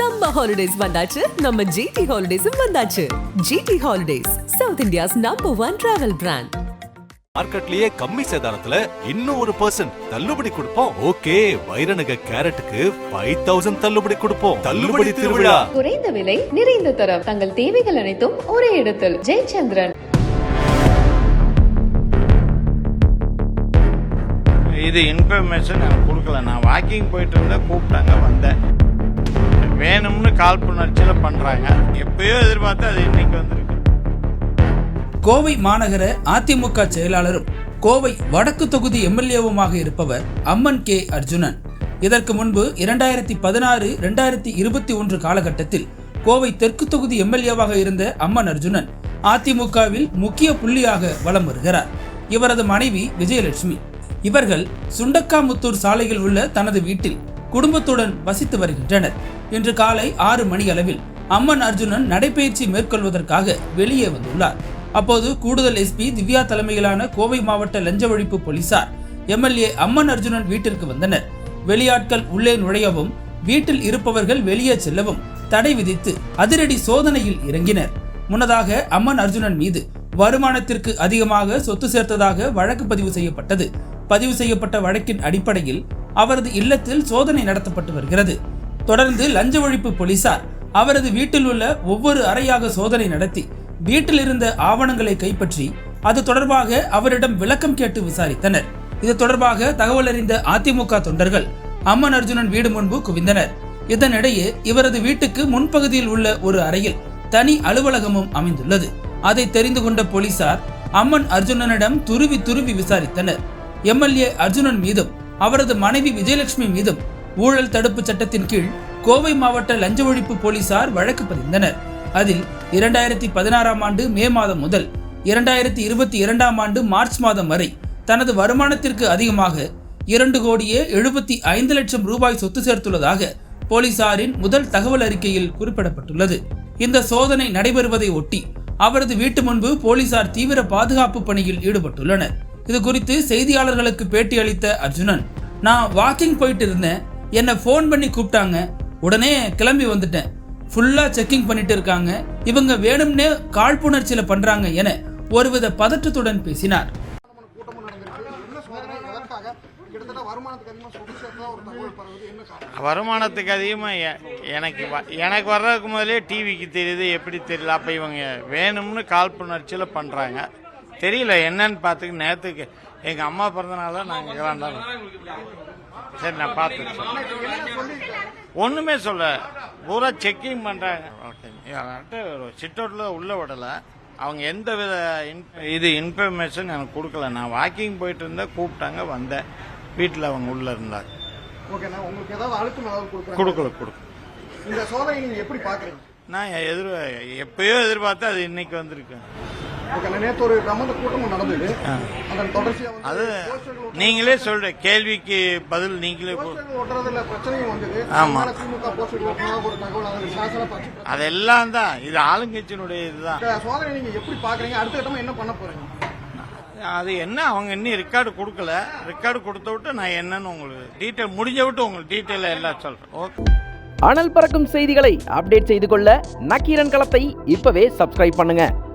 சம்ம ஹாலிடேஸ் வந்தாச்சு. நம்ம ஜிடி ஹாலிடேஸும் வந்தாச்சு. GT Holidays South India's number one travel brand மார்க்கெட்லயே கம்மி சேதாரத்துல இன்னும் ஒரு பர்சன்ட் தள்ளுபடி கொடுப்போம். ஓகே வைரநக கேரட்டுக்கு ஃபைவ் தௌசண்ட் தள்ளுபடி கொடுப்போம். தள்ளுபடி திருவிழா. குறைந்த விலை நிறைந்த தரம். தங்கள் தேவைகள் அனைத்தும் ஒரே இடத்தில். ஜெயச்சந்திரன். இது இன்ஃபர்மேஷன் கொடுக்கல. நான் வாக்கிங் போயிட்டு இருந்தேன் கூப்பிட்டாங்க காழ்ப்புணர்ச்சியில் பண்ணுறாங்க எப்பயோ எதிர்பார்த்து அது இன்னைக்கு வந்திருக்கு. கோவை மாநகர அதிமுக செயலாளரும் கோவை வடக்கு தொகுதி எம்எல்ஏவுமாக இருப்பவர் அம்மன் கே அர்ஜுனன். இதற்கு முன்பு இரண்டாயிரத்தி பதினாறு இரண்டாயிரத்தி இருபத்தி ஒன்று காலகட்டத்தில் கோவை தெற்கு தொகுதி எம்எல்ஏவாக இருந்த அம்மன் அர்ஜுனன் அதிமுகவில் முக்கிய புள்ளியாக வலம் வருகிறார். இவரது மனைவி விஜயலட்சுமி. இவர்கள் சுண்டக்காமுத்தூர் சாலையில் உள்ள தனது வீட்டில் குடும்பத்துடன் வசித்து வருகின்றனர். இன்று காலை ஆறு மணி அளவில் அம்மன் அர்ஜுனன் நடைபயிற்சி மேற்கொள்வதற்காக வெளியே வந்துள்ளார். அப்போது கூடுதல் எஸ்பி திவ்யா தலைமையிலான கோவை மாவட்ட லஞ்ச ஒழிப்பு போலீசார் எம்எல்ஏ அம்மன் அர்ஜுனன் வீட்டிற்கு வந்தனர். வெளியாட்கள் உள்ளே நுழையவும் வீட்டில் இருப்பவர்கள் வெளியே செல்லவும் தடை விதித்து அதிரடி சோதனையில் இறங்கினர். முன்னதாக அம்மன் அர்ஜுனன் மீது வருமானத்திற்கு அதிகமாக சொத்து சேர்த்ததாக வழக்கு பதிவு செய்யப்பட்டது. பதிவு செய்யப்பட்ட வழக்கின் அடிப்படையில் அவரது இல்லத்தில் சோதனை நடத்தப்பட்டு வருகிறது. தொடர்ந்து லஞ்ச ஒழிப்பு போலீசார் அவரது வீட்டில் உள்ள ஒவ்வொரு அறையாக சோதனை நடத்தி வீட்டில் இருந்த ஆவணங்களை கைப்பற்றி அது தொடர்பாக அவரிடம் விளக்கம் கேட்டு விசாரித்தனர். இது தொடர்பாக தகவல் அறிந்த அதிமுக தொண்டர்கள் அம்மன் அர்ஜுனன் வீடு முன்பு குவிந்தனர். இதனிடையே இவரது வீட்டுக்கு முன்பகுதியில் உள்ள ஒரு அறையில் தனி அலுவலகமும் அமைந்துள்ளது. அதை தெரிந்து கொண்ட போலீசார் அம்மன் அர்ஜுனனிடம் துருவி துருவி விசாரித்தனர். எம்எல்ஏ அர்ஜுனன் மீதும் அவரது மனைவி விஜயலட்சுமி மீதும் ஊழல் தடுப்பு சட்டத்தின் கீழ் கோவை மாவட்ட லஞ்ச ஒழிப்பு போலீசார் வழக்கு பதிந்தனர். அதில் இரண்டாயிரத்தி பதினாறாம் ஆண்டு மே மாதம் முதல் இரண்டாயிரத்தி இருபத்தி இரண்டாம் ஆண்டு மார்ச் மாதம் வரை தனது வருமானத்திற்கு அதிகமாக இரண்டு கோடியே எழுபத்தி ஐந்து லட்சம் ரூபாய் சொத்து சேர்த்துள்ளதாக போலீசாரின் முதல் தகவல் அறிக்கையில் குறிப்பிடப்பட்டுள்ளது. இந்த சோதனை நடைபெறுவதை ஒட்டி அவரது வீட்டு முன்பு போலீசார் தீவிர பாதுகாப்பு பணியில் ஈடுபட்டுள்ளனர். இது குறித்து செய்தியாளர்களுக்கு பேட்டி அளித்த அர்ஜுனன் நான் வாக்கிங் போயிட்டு இருந்தேன் என்னை ஃபோன் பண்ணி கூப்பிட்டாங்க. உடனே கிளம்பி வந்துட்டேன். ஃபுல்லா செக்கிங் பண்ணிட்டு இருக்காங்க. இவங்க வேணும்னே காழ்ப்புணர்ச்சியில பண்றாங்க என ஒருவித பதற்றத்துடன் பேசினார். வருமானத்துக்கு அதிகமாக எனக்கு வ- எனக்கு வர்றதுக்கு முதலே டிவிக்கு தெரியுது எப்படி தெரியல. அப்போ இவங்க வேணும்னு காழ்ப்புணர்ச்சியில் பண்ணுறாங்க தெரியல என்னன்னு பார்த்துக்கு நேற்றுக்கு எங்கள் அம்மா பிறந்தனால நாங்கள் கிராண்டாலும் சரி நான் பார்த்துட்டு ஒன்றுமே சொல்ல பூரா செக்கிங் பண்ணுறாங்க ஒரு சிட்டோட்டில் உள்ள விடலை. அவங்க எந்த வித இது இன்ஃபர்மேஷன் எனக்கு கொடுக்கல. நான் வாக்கிங் போயிட்டு இருந்தேன் கூப்பிட்டாங்க வந்தேன். வீட்டில் அவங்க உள்ளே இருந்தாங்க. கொடுக்கல கொடுக்கல. இந்த சோதனை நீங்க எப்படி பாக்குறீங்க நான் எதிர் எப்பயோ எதிர்பார்த்து அது இன்னைக்கு வந்திருக்கு. ஓகேண்ணா நேற்று ஒரு பிரம்மந்த கூட்டமும் நடந்தது. அதன் அது நீங்களே சொல்ற கேள்விக்கு பதில் நீங்களே ஒட்டுறதுல பிரச்சனையும் வந்தது. ஆமா. திமுக ஒரு தகவல் அதெல்லாம் தான் இது ஆளுங்கட்சியினுடைய இதுதான். சோதனை நீங்க எப்படி பாக்குறீங்க? அடுத்த கட்டமா என்ன பண்ண போறீங்க? அது என்ன அவங்க இன்னும் ரெக்கார்டு கொடுக்கல. ரெக்கார்டு கொடுத்த விட்டு நான் என்னன்னு உங்களுக்கு டீட்டெயில் முடிஞ்ச விட்டு உங்களுக்கு டீட்டெயில் எல்லாம் சொல்றேன். ஓகே அனல் பறக்கும் செய்திகளை அப்டேட் செய்து கொள்ள நக்கீரன் களத்தை இப்பவே சப்ஸ்கிரைப் பண்ணுங்க.